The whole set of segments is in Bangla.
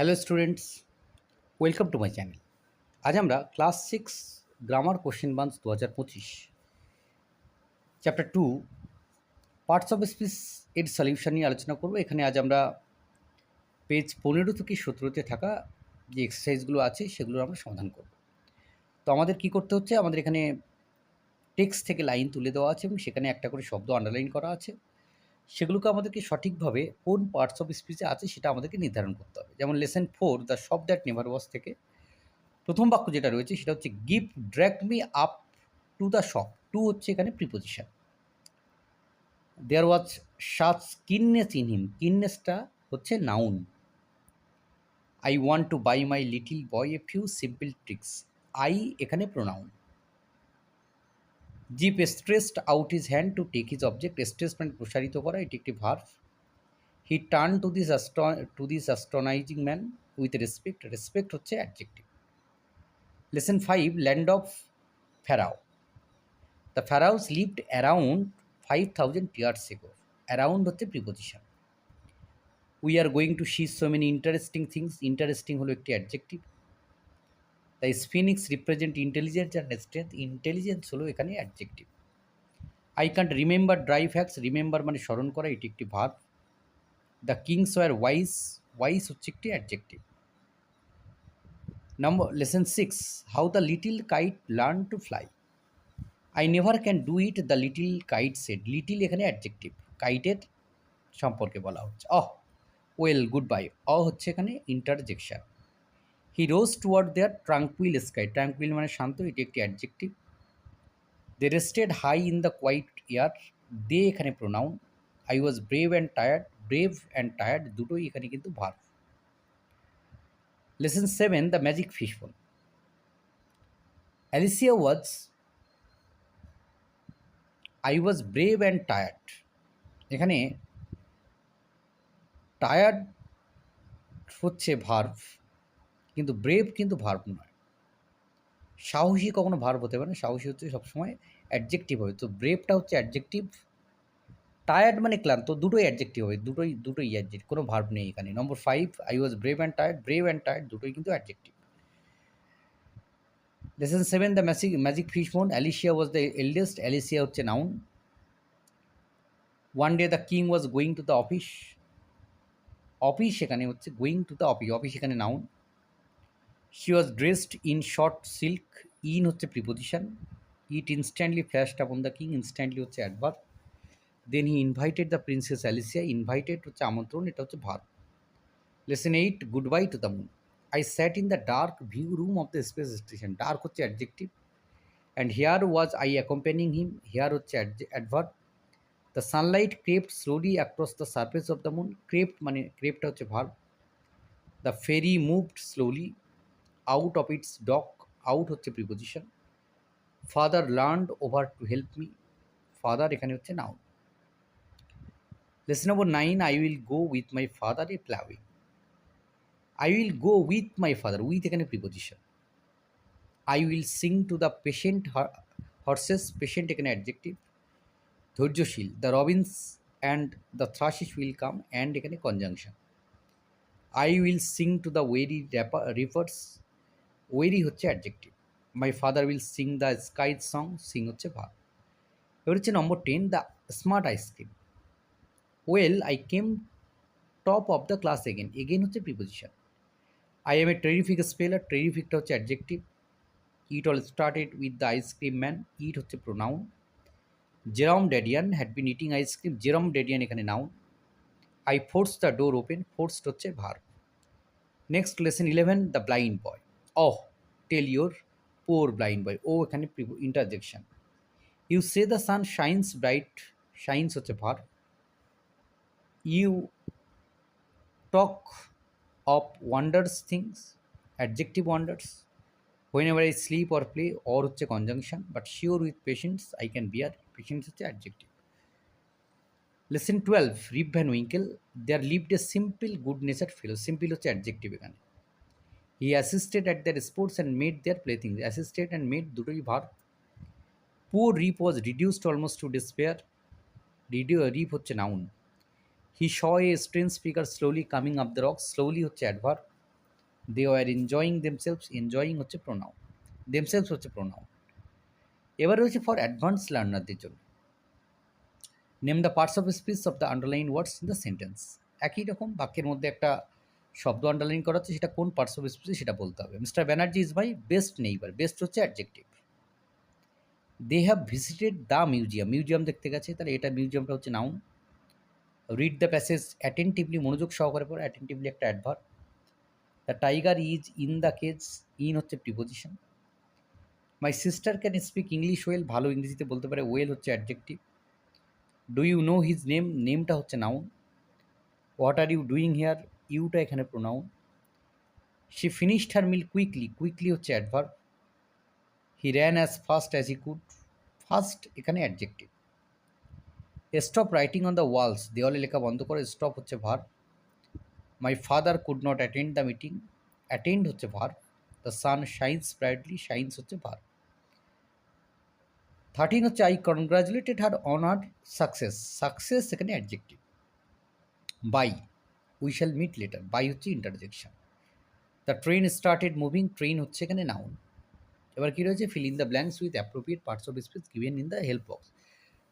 Hello students, welcome to my channel. আজ আমরা class six, grammar question banks দু হাজার পঁচিশ, chapter two, parts of speech এর সলিউশন নিয়ে আলোচনা করব। এখানে আজ আমরা পেজ পনেরো থেকে সতেরোতে থাকা যে এক্সারসাইজগুলো আছে সেগুলো আমরা সমাধান করব। তো আমাদের কি করতে হচ্ছে? আমাদের এখানে টেক্সট থেকে লাইন তুলে দেওয়া আছে এবং সেখানে একটা করে শব্দ আন্ডারলাইন করা আছে। সেগুলোকে আমাদেরকে সঠিকভাবে কোন পার্টস অফ স্পিচে আছে সেটা আমাদেরকে নির্ধারণ করতে হবে। যেমন lesson four the shop that never was থেকে প্রথম বাক্য যেটা রয়েছে সেটা হচ্ছে give drake me up to the shop to হচ্ছে এখানে preposition there was such kindness in him কিননেসটা হচ্ছে noun I want to buy my little boy a few simple tricks I এখানে pronoun Jip stretched out his hand to take his object stretch মানে প্রসারিত করা, এটি একটি verb he turn to this to this astonishing man with respect respect হচ্ছে adjective lesson five land of pharaoh the pharaohs lived around five thousand years ago around হচ্ছে preposition we are going to see so many interesting things interesting হলো একটি adjective the sphinx represent intelligence and strength intelligence হলো এখানে adjective I can't remember dry facts remember মানে স্মরণ করা, এটি একটি verb the kings were wise wise হচ্ছে একটি adjective number lesson six how the little kite learn to fly I never can do it the little kite said little এখানে অ্যাডজেক্টিভ কাইটের সম্পর্কে বলা হচ্ছে। Oh well good bye oh হচ্ছে এখানে interjection he rose toward their tranquil sky tranquil মানে শান্ত, এটি একটি adjective they rested high in the quiet air they এখানে pronoun I was brave and tired brave and tired দুটোই এখানে কিন্তু verb lesson seven the magic fish bone Alicia was I was brave and tired এখানে টায়ার্ড হচ্ছে ভার্ভ কিন্তু ব্রেভ কিন্তু ভার্ব নয়। সাহসী কখনো ভার্ব হতে পারে না। সাহসী হচ্ছে সবসময় অ্যাডজেক্টিভ হবে। তো ব্রেভটা হচ্ছে অ্যাডজেক্টিভ টায়ার্ড মানে ক্লান্ত। দুটোই অ্যাডজেক্টিভ হবে। দুটোই দুটোই অ্যাডজেক্ট কোনো ভার্ব নেই এখানে। Number five I was brave and tired brave and tired দুটোই কিন্তু adjective lesson seven the magic magic fish bone Alicia was the eldest Alicia হচ্ছে noun one day the king was going to the office office সেখানে হচ্ছে going to the office office এখানে noun she was dressed in short silk in হচ্ছে preposition it instantly flashed upon the king instantly হচ্ছে adverb then he invited the princess Alicia invited হচ্ছে আমন্ত্রণ, এটা হচ্ছে verb. Lesson eight good bye to the moon I sat in the dark view room of the space station dark হচ্ছে adjective and here was I accompanying him here হচ্ছে adverb the sunlight crept slowly across the surface of the moon crept মানে ক্রেপ্টটা হচ্ছে verb the ferry moved slowly out of its dock out হচ্ছে preposition father learned over to help me father এখানে হচ্ছে noun lesson number nine I will go with my father a ploughing I will go with my father with এখানে preposition I will sing to the patient horses patient এখানে অ্যাডজেক্টিভ ধৈর্যশীল the robins and the thrushes will come and এখানে conjunction I will sing to the weary rivers weary হচ্ছে adjective my father will sing the sky song sing হচ্ছে ভাব এবার হচ্ছে number ten the smart ice cream well I came top of the class again again হচ্ছে preposition I am a terrific speller টেরিফিকটা হচ্ছে adjective it all started with the ice cream man it হচ্ছে pronoun Jerome Dedian had been eating ice cream Jerome Dedian এখানে noun I force the door open forced হচ্ছে verb next lesson eleven the blind boy oh tell your poor blind boy oh এখানে interjection you say the sun shines bright shines হচ্ছে verb. You talk of wonders things adjective wonders when ever I sleep or play or হচ্ছে conjunction but sure with patience I can bear patience হচ্ছে adjective lesson twelve Rip Van Winkle there lived a simple good nature fellow simple হচ্ছে অ্যাডজেক্টিভ এখানে। He assisted at their sports and made their playthings assisted and made দুটোই verb poor Rip was reduced almost to despair reduce Rip হচ্ছে noun he saw a strange speaker slowly coming up the rock slowly হচ্ছে adverb they are enjoying themselves enjoying হচ্ছে প্রোনাউন দেমসেলস হচ্ছে প্রোনাউন এবার রয়েছে ফর অ্যাডভান্স লার্নারদের জন্য। Name the parts of speech of the underline words in the sentence একই রকম বাক্যের মধ্যে একটা শব্দ আন্ডারলাইন করা হচ্ছে সেটা কোন পার্টস অফ স্পিচ সেটা বলতে হবে। Mister Banerjee is my best neighbour best হচ্ছে adjective they have visited the museum museum দেখতে গেছে, তাহলে এটা মিউজিয়ামটা হচ্ছে noun read the passage attentively মনোযোগ সহকারে পড়ে অ্যাটেন্টিভলি একটা adverb the tiger is in the cage in হচ্ছে preposition my sister can speak English well ভালো ইংরেজিতে বলতে পারে ওয়েল হচ্ছে adjective do you know his name নেমটা হচ্ছে noun what are you doing here Yuta এখানে pronoun she finished her meal quickly quickly হচ্ছে adverb he ran as fast as he could fast এখানে adjective stop writing on the walls দেওয়ালে লেখা বন্ধ করে স্টপ হচ্ছে verb my father could not attend the meeting attend হচ্ছে verb the sun shines brightly shines হচ্ছে ভার থার্টিন হচ্ছে I congratulated her on her success success এখানে adjective bye we shall meet later bye হচ্ছে interjection the train started moving train হচ্ছে এখানে নাউন এবার কী রয়েছে? Fill in the blanks with appropriate parts of speech given in the help box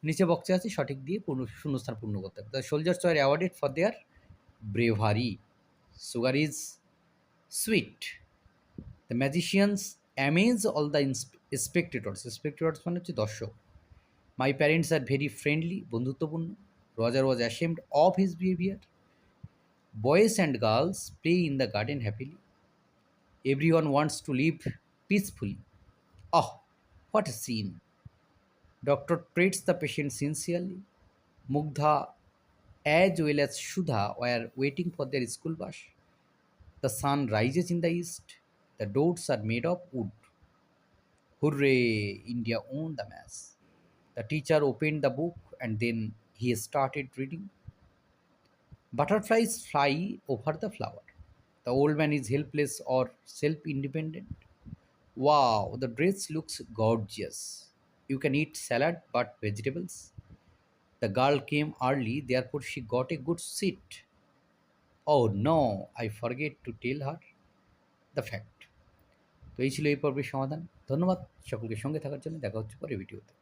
নিচে বক্সে আছে সঠিক দিয়ে পূর্ণ, শূন্যস্থান পূর্ণ করতে হবে। The soldiers are awarded for their bravery sugar is sweet the magicians amaze all the spectators spectators মানে হচ্ছে দর্শক। My parents are very friendly বন্ধুত্বপূর্ণ। Roger was ashamed of his behaviour and girls play in the garden happily every one wants to live peacefully ah what a scene Doctor treats the patient sincerely. Mugdha, as well as Shudha, were waiting for their school bus. The sun rises in the east. The doors are made of wood. Hooray! India won the match. The teacher opened the book and then he started reading. Butterflies fly over the flower the old man is helpless or self independent ওয়া the dress looks gorgeous you can eat salad but vegetables the girl came early therefore she got a good seat ও ন I forget to tell her the fact তো এই ছিল এই পর্বের সমাধান। ধন্যবাদ সকলকে সঙ্গে থাকার জন্য। দেখা হচ্ছে পরে ভিডিওতে।